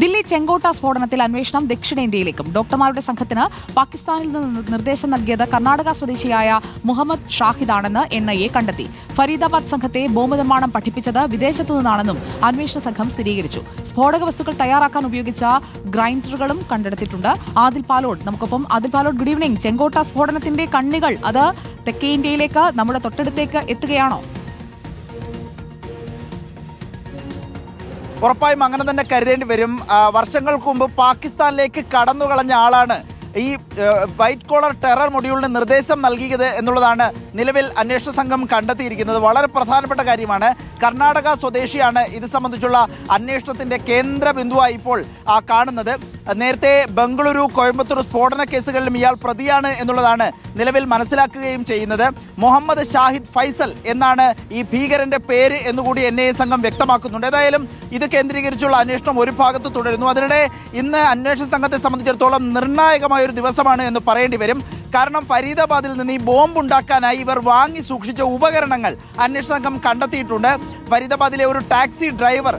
ദില്ലി ചെങ്കോട്ട സ്ഫോടനത്തിൽ അന്വേഷണം ദക്ഷിണേന്ത്യയിലേക്കും. ഡോക്ടർമാരുടെ സംഘത്തിന് പാകിസ്ഥാനിൽ നിന്ന് നിർദ്ദേശം നൽകിയത് കർണാടക സ്വദേശിയായ മുഹമ്മദ് ഷാഹിദാണെന്ന് എൻ ഐ എ കണ്ടെത്തി. ഫരീദാബാദ് സംഘത്തെ ബോംബ് നിർമ്മാണം പഠിപ്പിച്ചത് വിദേശത്തു നിന്നാണെന്നും അന്വേഷണ സംഘം സ്ഥിരീകരിച്ചു. സ്ഫോടക വസ്തുക്കൾ തയ്യാറാക്കാൻ ഉപയോഗിച്ച ഗ്രൈൻഡറുകളും കണ്ടെടുത്തിട്ടുണ്ട്. ആദിൽ പാലോട് നമുക്കൊപ്പം ആദിൽ പാലോട് ഗുഡ് ഈവനിംഗ്. ചെങ്കോട്ട സ്ഫോടനത്തിന്റെ കണ്ണികൾ അത് തെക്കേ ഇന്ത്യയിലേക്ക് നമ്മുടെ തൊട്ടടുത്തേക്ക് എത്തുകയാണോ? ഉറപ്പായും അങ്ങനെ തന്നെ കരുതേണ്ടി വരും. വർഷങ്ങൾക്ക് മുമ്പ് പാകിസ്ഥാനിലേക്ക് കടന്നു കളഞ്ഞ ആളാണ് ഈ വൈറ്റ് കോളർ ടെറർ മൊഡ്യൂളിന് നിർദ്ദേശം നൽകിയത് എന്നുള്ളതാണ് നിലവിൽ അന്വേഷണ സംഘം കണ്ടെത്തിയിരിക്കുന്നത്. വളരെ പ്രധാനപ്പെട്ട കാര്യമാണ്. കർണാടക സ്വദേശിയാണ് ഇത് സംബന്ധിച്ചുള്ള അന്വേഷണത്തിന്റെ കേന്ദ്ര ബിന്ദുവായി ഇപ്പോൾ കാണുന്നത്. നേരത്തെ ബംഗളൂരു കോയമ്പത്തൂർ സ്ഫോടന കേസുകളിലും ഇയാൾ പ്രതിയാണ് എന്നുള്ളതാണ് നിലവിൽ മനസ്സിലാക്കുകയും ചെയ്യുന്നത് മുഹമ്മദ് ഷാഹിദ് ഫൈസൽ എന്നാണ് ഈ ഭീകരന്റെ പേര് എന്നുകൂടി എൻ ഐ സംഘം വ്യക്തമാക്കുന്നുണ്ട്. ഏതായാലും ഇത് കേന്ദ്രീകരിച്ചുള്ള അന്വേഷണം ഒരു ഭാഗത്ത് തുടരുന്നു. അതിനിടെ ഇന്ന് അന്വേഷണ സംഘത്തെ സംബന്ധിച്ചിടത്തോളം നിർണായകമായ ഒരു ദിവസമാണ് എന്ന് പറയേണ്ടി വരും. കാരണം ഫരീദാബാദിൽ നിന്ന് ഈ ബോംബ് ഉണ്ടാക്കാനായി ഇവർ വാങ്ങി സൂക്ഷിച്ച ഉപകരണങ്ങൾ അന്വേഷണ സംഘം കണ്ടെത്തിയിട്ടുണ്ട്. ഫരീദാബാദിലെ ഒരു ടാക്സി ഡ്രൈവർ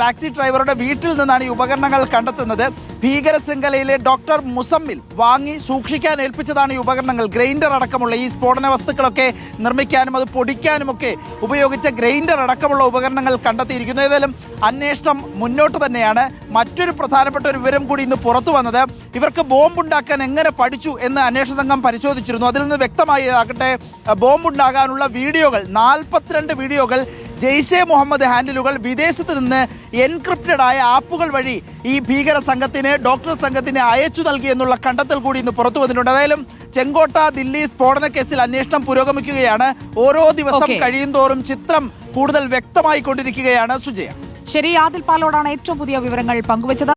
ടാക്സി ഡ്രൈവറുടെ വീട്ടിൽ നിന്നാണ് ഈ ഉപകരണങ്ങൾ കണ്ടെത്തുന്നത്. ഭീകര ശൃംഖലയിലെ ഡോക്ടർ മുസമ്മിൽ വാങ്ങി സൂക്ഷിക്കാൻ ഏൽപ്പിച്ചതാണ് ഈ ഉപകരണങ്ങൾ. ഗ്രൈൻഡർ അടക്കമുള്ള ഈ സ്ഫോടന വസ്തുക്കളൊക്കെ നിർമ്മിക്കാനും അത് പൊടിക്കാനുമൊക്കെ ഉപയോഗിച്ച ഗ്രൈൻഡർ അടക്കമുള്ള ഉപകരണങ്ങൾ കണ്ടെത്തിയിരിക്കുന്നു. ഏതായാലും അന്വേഷണം മുന്നോട്ട് തന്നെയാണ്. മറ്റൊരു പ്രധാനപ്പെട്ട ഒരു വിവരം കൂടി ഇന്ന് പുറത്തു വന്നത്. ഇവർക്ക് ബോംബുണ്ടാക്കാൻ എങ്ങനെ പഠിച്ചു എന്ന് അന്വേഷണ സംഘം പരിശോധിച്ചിരുന്നു. അതിൽ നിന്ന് വ്യക്തമായി ആകട്ടെ ബോംബ് ഉണ്ടാകാനുള്ള വീഡിയോകൾ നാൽപ്പത്തിരണ്ട് വീഡിയോകൾ ജെയ്ഷെ മുഹമ്മദ് ഹാൻഡിലുകൾ വിദേശത്ത് നിന്ന് എൻക്രിപ്റ്റഡ് ആയ ആപ്പുകൾ വഴി ഈ ഭീകര സംഘത്തിന് ഡോക്ടർ സംഘത്തിന് അയച്ചു നൽകി എന്നുള്ള കണ്ടെത്തൽ കൂടി ഇന്ന് പുറത്തു വന്നിട്ടുണ്ട്. ഏതായാലും ചെങ്കോട്ട ദില്ലി സ്ഫോടന കേസിൽ അന്വേഷണം പുരോഗമിക്കുകയാണ്. ഓരോ ദിവസം. കഴിയുന്തോറും ചിത്രം കൂടുതൽ വ്യക്തമായിക്കൊണ്ടിരിക്കുകയാണ് സുജയ. ശരി ആദിൽ പാലോടാണ് ഏറ്റവും പുതിയ വിവരങ്ങൾ പങ്കുവച്ചത്.